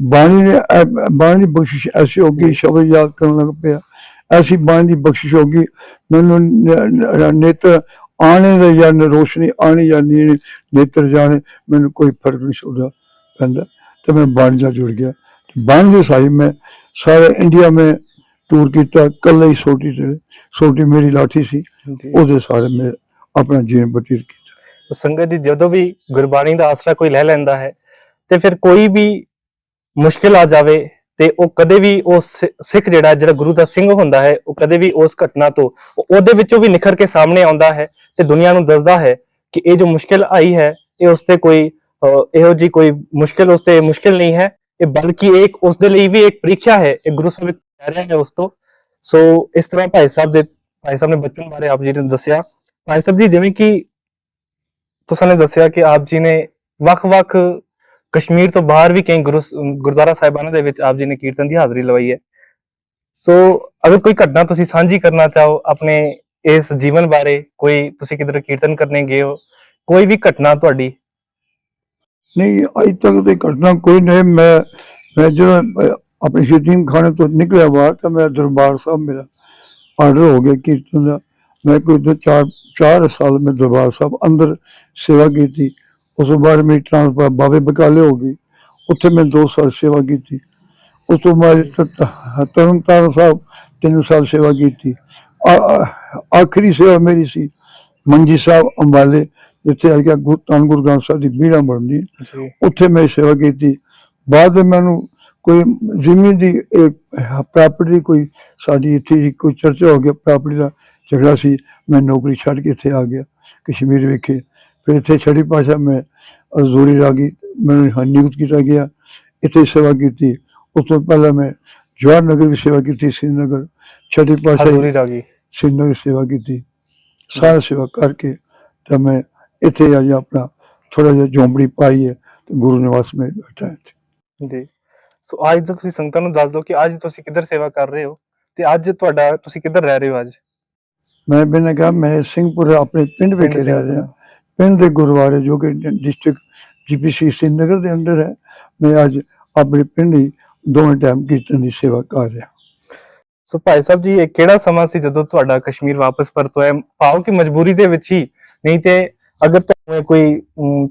Speaker 3: ਬਾਣੀ ਨੇ ਬਾਣੀ ਦੀ ਬਖਸ਼ਿਸ਼ ਐਸੀ ਹੋ ਗਈ, ਸ਼ਬਦ ਯਾਦ ਕਰਨ ਲੱਗ ਪਿਆ। ਐਸੀ ਬਾਣੀ ਦੀ ਬਖਸ਼ਿਸ਼ ਹੋ ਗਈ, ਮੈਨੂੰ ਨੇਤਰ ਆਣੇ ਦਾ ਜਾਂ ਰੋਸ਼ਨੀ ਆਣੀ ਜਾਂ ਨੇਤਰ ਜਾਣੇ, ਮੈਨੂੰ ਕੋਈ ਫ਼ਰਕ ਨਹੀਂ ਸੁਝਦਾ ਪੈਂਦਾ, ਤੇ ਮੈਂ ਬਾਣੀ ਨਾਲ ਜੁੜ ਗਿਆ। ਦੇ ਸਾਈ ਮੈਂ ਸਾਰੇ ਇੰਡੀਆ में ਟੂਰ ਕੀਤਾ ਕੱਲਾ ਹੀ ਸੋਟੀ ਤੇ ਸੋਟੀ ਮੇਰੀ ਲਾਠੀ ਸੀ ਉਹਦੇ ਸਾਰੇ ਮੈਂ ਆਪਣਾ ਜੀਵਨ ਬਤੀਤ ਕੀਤਾ।
Speaker 1: ਸੰਗਤ ਜੀ ਜਦੋਂ ਵੀ ਗੁਰਬਾਣੀ ਦਾ ਆਸਰਾ ਕੋਈ ਲੈ ਲੈਂਦਾ ਹੈ ਤੇ ਫਿਰ ਕੋਈ ਵੀ ਮੁਸ਼ਕਿਲ ਆ ਜਾਵੇ ਤੇ ਉਹ ਕਦੇ ਵੀ ਉਹ ਸਿੱਖ ਜਿਹੜਾ ਜਿਹੜਾ ਗੁਰੂ ਦਾ ਸਿੰਘ ਹੁੰਦਾ ਹੈ ਉਹ ਕਦੇ ਵੀ ਉਸ ਘਟਨਾ ਤੋਂ ਉਹ- ਉਹਦੇ ਵਿੱਚੋਂ ਵੀ ਨਿਖਰ ਕੇ ਸਾਹਮਣੇ ਆਉਂਦਾ ਹੈ ਤੇ ਦੁਨੀਆ ਨੂੰ ਦੱਸਦਾ ਹੈ ਕਿ ਇਹ ਜੋ ਮੁਸ਼ਕਿਲ ਆਈ ਹੈ ਇਹ ਉਸ ਤੇ ਕੋਈ ਇਹੋ ਜੀ ਕੋਈ ਮੁਸ਼ਕਿਲ ਉਸ ਤੇ ਮੁਸ਼ਕਿਲ ਨਹੀਂ ਹੈ। ਇਹ ਬਲਕਿ ਇੱਕ ਉਸ ਦੇ ਲਈ ਵੀ ਇੱਕ ਪ੍ਰੀਖਿਆ ਹੈ, ਇਹ ਗੁਰੂ ਸਾਹਿਬ ਕਹਿ ਰਿਹਾ ਹੈ ਉਸ ਤੋਂ। ਸੋ ਇਸ ਤਰ੍ਹਾਂ ਭਾਈ ਸਾਹਿਬ ਦੇ ਭਾਈ ਸਾਹਿਬ ਨੇ ਬਚਪਨ ਬਾਰੇ ਆਪ ਜੀ ਨੇ ਦੱਸਿਆ। ਭਾਈ ਸਾਹਿਬ ਜੀ, ਜਿਵੇਂ ਕਿ ਤੁਸੀਂ ਨੇ ਦੱਸਿਆ ਕਿ ਆਪ ਜੀ ਨੇ ਵੱਖ-ਵੱਖ ਕਸ਼ਮੀਰ ਤੋਂ ਬਾਹਰ ਵੀ ਕਈ ਗੁਰੂ ਗੁਰਦੁਆਰਾ ਸਾਹਿਬਾਨਾਂ ਦੇ ਵਿੱਚ ਆਪ ਜੀ ਨੇ ਕੀਰਤਨ ਦੀ ਹਾਜ਼ਰੀ ਲਵਾਈ ਹੈ। ਸੋ ਅਗਰ ਕੋਈ ਘਟਨਾ ਤੁਸੀਂ ਸਾਂਝੀ ਕਰਨਾ ਚਾਹੋ ਆਪਣੇ ਇਸ ਜੀਵਨ ਬਾਰੇ, ਕੋਈ ਤੁਸੀਂ ਕਿਧਰ ਕੀਰਤਨ ਕਰਨੇ ਗਏ ਹੋ, ਕੋਈ ਵੀ ਘਟਨਾ ਤੁਹਾਡੀ
Speaker 3: ਨਹੀਂ ਅਜ ਤੱਕ ਤੇ ਘਟਨਾ ਕੋਈ ਨਹੀਂ ਮੈਂ ਮੈਂ ਜਦੋਂ ਅਹ, ਆਪਣੇ ਸ਼ਹੀਦੀਨ ਖਾਨੇ ਤੋਂ ਨਿਕਲਿਆ ਬਾਹਰ ਤਾਂ ਮੈਂ ਦਰਬਾਰ ਸਾਹਿਬ ਮੇਰਾ ਆਰਡਰ ਹੋ ਗਿਆ ਕੀਰਤਨ ਦਾ। ਮੈਂ ਕੋਈ ਦੋ ਚਾਰ ਚਾਰ ਸਾਲ ਮੈਂ ਦਰਬਾਰ ਸਾਹਿਬ ਅੰਦਰ ਸੇਵਾ ਕੀਤੀ। ਉਸ ਤੋਂ ਬਾਅਦ ਮੇਰੀ ਟ੍ਰਾਂਸਫਰ ਬਾਬੇ ਬਕਾਲੇ ਹੋ ਗਈ। ਉੱਥੇ ਮੈਂ 2 ਸਾਲ ਸੇਵਾ ਕੀਤੀ। ਉਸ ਤੋਂ ਬਾਅਦ ਤਰਨਤਾਰਨ ਸਾਹਿਬ 3 ਸਾਲ ਸੇਵਾ ਕੀਤੀ। ਆਖਰੀ ਸੇਵਾ ਮੇਰੀ ਸੀ ਮੰਜੀ ਸਾਹਿਬ ਅੰਬਾਲੇ ਜਿੱਥੇ ਆ ਗਿਆ ਗੁਰੂ ਧੰਨ ਗੁਰੂ ਗ੍ਰੰਥ ਸਾਹਿਬ ਦੀ ਬੀੜਾ ਬਣਦੀ। ਉੱਥੇ ਮੈਂ ਸੇਵਾ ਕੀਤੀ। ਬਾਅਦ ਵਿੱਚ ਮੈਨੂੰ ਕੋਈ ਜ਼ਮੀਨ ਦੀ ਪ੍ਰਾਪਰਟੀ ਕੋਈ ਸਾਡੀ ਇੱਥੇ ਕੋਈ ਚਰਚਾ ਹੋ ਗਿਆ ਪ੍ਰਾਪਰਟੀ ਦਾ ਝਗੜਾ ਸੀ ਮੈਂ ਨੌਕਰੀ ਛੱਡ ਕੇ ਇੱਥੇ ਆ ਗਿਆ ਕਸ਼ਮੀਰ ਵਿਖੇ। ਫਿਰ ਇੱਥੇ ਛੜੀ ਪਾਸ਼ਾ ਮੈਂ ਜ਼ੋਰੀ ਰਾਗੀ ਮੈਨੂੰ ਨਿਯੁਕਤ ਕੀਤਾ ਗਿਆ ਇੱਥੇ ਸੇਵਾ ਕੀਤੀ। ਉਸ ਤੋਂ ਪਹਿਲਾਂ ਮੈਂ ਜਵਾਹਰ ਨਗਰ ਵੀ ਸੇਵਾ ਕੀਤੀ ਸ੍ਰੀਨਗਰ। ਛੜੀ ਪਾਸ਼ਾ
Speaker 1: ਹਜ਼ੂਰੀ ਰਾਗੀ।
Speaker 3: ਸ੍ਰੀਨਗਰ ਸੇਵਾ ਕੀਤੀ। ਸਾਰਾ ਸੇਵਾ ਕਰਕੇ ਤਾਂ ਮੈਂ ਇੱਥੇ ਅੱਜ ਆਪਣਾ ਥੋੜਾ ਜਿਹਾ ਝੋਂਪੜੀ ਪਾਈ ਹੈ ਤੇ ਗੁਰੂ ਨਿਵਾਸ ਵਿੱਚ ਬੈਠਾ ਹਾਂ
Speaker 1: ਜੀ। ਸੋ ਅੱਜ ਦਾ ਤੁਸੀਂ ਸੰਗਤਾਂ ਨੂੰ ਦੱਸ ਦਿਓ ਕਿ ਅੱਜ ਤੁਸੀਂ ਕਿੱਧਰ ਸੇਵਾ ਕਰ ਰਹੇ ਹੋ ਤੇ ਅੱਜ ਤੁਹਾਡਾ ਤੁਸੀਂ ਕਿੱਧਰ ਰਹਿ ਰਹੇ ਹੋ ਅੱਜ?
Speaker 3: ਮੈਂ ਮੈंने ਕਹਾ ਮੈਂ ਸਿੰਘਪੁਰ ਆਪਣੇ ਪਿੰਡ ਵਿੱਚ ਰਹਿ। ਰਿਹਾ। ਪਿੰਡ ਦੇ ਗੁਰਦੁਆਰੇ ਜੋ ਕਿ ਡਿਸਟ੍ਰਿਕਟ ਜੀਪੀਸੀ ਸ੍ਰੀਨਗਰ ਦੇ ਅੰਡਰ ਹੈ ਮੈਂ ਅੱਜ ਆਪਣੇ ਪਿੰਡ ਹੀ ਦੋਵੇਂ ਟਾਈਮ ਕੀਰਤਨ ਦੀ ਸੇਵਾ ਕਰ ਰਿਹਾ।
Speaker 1: ਸੋ ਭਾਈ ਸਾਹਿਬ ਜੀ ਇਹ ਕਿਹੜਾ ਸਮਾਂ ਸੀ ਜਦੋਂ ਤੁਹਾਡਾ ਕਸ਼ਮੀਰ ਵਾਪਸ ਪਰਤ ਹੋਇਆ ਪਾਓ ਕਿ ਮਜਬੂਰੀ ਦੇ ਵਿੱਚ ਹੀ ਨਹੀਂ ਤੇ ਅਗਰ ਤੁਹਾਨੂੰ ਕੋਈ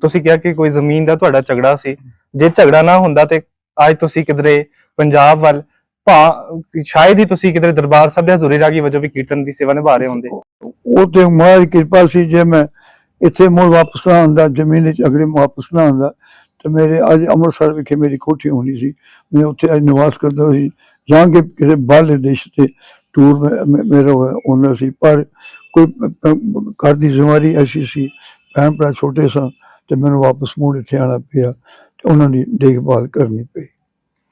Speaker 1: ਤੁਸੀਂ ਕਿਹਾ ਕਿ ਕੋਈ ਜ਼ਮੀਨ ਦਾ ਤੁਹਾਡਾ ਝਗੜਾ ਸੀ, ਜੇ ਝਗੜਾ ਨਾ ਹੁੰਦਾ ਤੇ ਅੱਜ ਤੁਸੀਂ ਕਿਧਰੇ ਪੰਜਾਬ ਵੱਲ ਭਾ, ਸ਼ਾਇਦ ਹੀ ਤੁਸੀਂ ਕਿਧਰੇ ਦਰਬਾਰ ਸਾਹਿਬ ਦੇ ਹਜ਼ੂਰੀ ਰਾਗੀ ਵਜੋਂ ਵੀ ਕੀਰਤਨ ਦੀ ਸੇਵਾ ਨਿਭਾ ਰਹੇ ਹੁੰਦੇ।
Speaker 3: ਉਹ ਤੇ ਮਹਾਰਾਜ ਕਿਰਪਾ ਸੀ, ਜੇ ਮੈਂ ਇੱਥੇ ਮੁੜ ਵਾਪਸ ਨਾ ਆਉਂਦਾ, ਜ਼ਮੀਨ ਵਿੱਚ ਅਗਲੇ ਵਾਪਸ ਨਾ ਆਉਂਦਾ, ਤੇ ਮੇਰੇ ਅੱਜ ਅੰਮ੍ਰਿਤਸਰ ਵਿਖੇ ਮੇਰੀ ਕੋਠੀ ਹੋਣੀ ਸੀ, ਮੈਂ ਉੱਥੇ ਅੱਜ ਨਿਵਾਸ ਕਰਦਾ ਸੀ, ਜਾਂ ਕਿ ਕਿਸੇ ਬਾਹਰਲੇ ਦੇਸ਼ ਤੇ ਟੂਰ ਮੇਰਾ ਹੋਇਆ ਸੀ, ਪਰ ਕੋਈ ਘਰ ਦੀ ਜ਼ਿੰਮੇਵਾਰੀ ਐਸੀ ਸੀ ਭੈਣ ਭਰਾ ਛੋਟੇ ਸਨ ਤੇ ਮੈਨੂੰ ਵਾਪਸ ਮੁੜ ਇੱਥੇ ਆਉਣਾ ਪਿਆ ਤੇ ਉਹਨਾਂ ਦੀ ਦੇਖਭਾਲ ਕਰਨੀ ਪਈ।